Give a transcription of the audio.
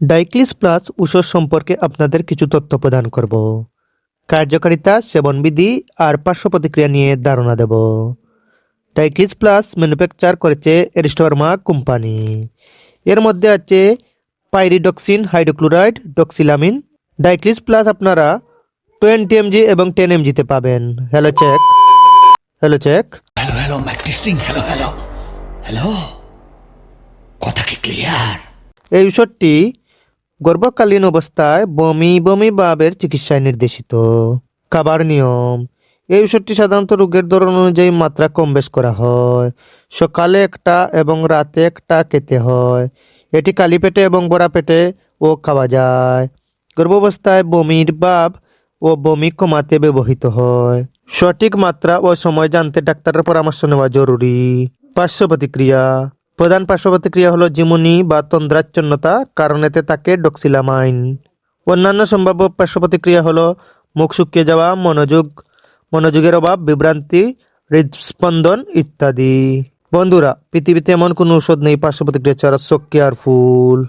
ডাইক্লিস plus ঔষধ সম্পর্কে আপনাদের কিছু তথ্য প্রদান করব। কার্যকারিতা সেবনবিধি আর পার্শ্ব প্রতিক্রিয়া নিয়ে ধারণা দেব। ডাইক্লিস প্লাস ম্যানুফ্যাকচার করেছে এরিস্টোয়ার্মা কোম্পানি এর মধ্যে আছে পাইরিডক্সিন হাইড্রোক্লোরাইড ডক্সিলামিন ডাইক্লিস প্লাস আপনারা টোয়েন্টি এমজি এবং টেন এমজিতে পাবেন। Hello check hello check hello hello mic testing hello hello hello কথা কি ক্লিয়ার এই ঔষধটি গর্ভকালীন অবস্থায় বমি বমি ভাবের চিকিৎসায় নির্দেশিত। খাবার নিয়ম। এই ওষুধটি সাধারণত রোগের ধরন অনুযায়ী মাত্রা কম বেশ করা হয়। সকালে একটা এবং রাতে একটা খেতে হয়। এটি কালি পেটে এবং বড়া পেটে ও খাওয়া যায়। গর্ভাবস্থায় বমির ভাব ও বমি কমাতে ব্যবহৃত হয়। সঠিক মাত্রা ও সময় জানতে ডাক্তারের পরামর্শ নেওয়া জরুরি। পার্শ্ব প্রতিক্রিয়া। প্রধান পার্শ্ব প্রতিক্রিয়া হলো জিমুনি বা তন্দ্রাচ্ছন্নতা, কারণ এতে থাকে ডক্সিলামাইন। অন্যান্য সম্ভাব্য পার্শ্ব প্রতিক্রিয়া হলো মুখ শুকিয়ে যাওয়া, মনোযোগ, মনোযোগের অভাব, বিভ্রান্তি, হৃদস্পন্দন ইত্যাদি। বন্ধুরা, পৃথিবীতে এমন কোনো ঔষধ নেই পার্শ্ব প্রতিক্রিয়া ছাড়া আর কেয়ারফুল।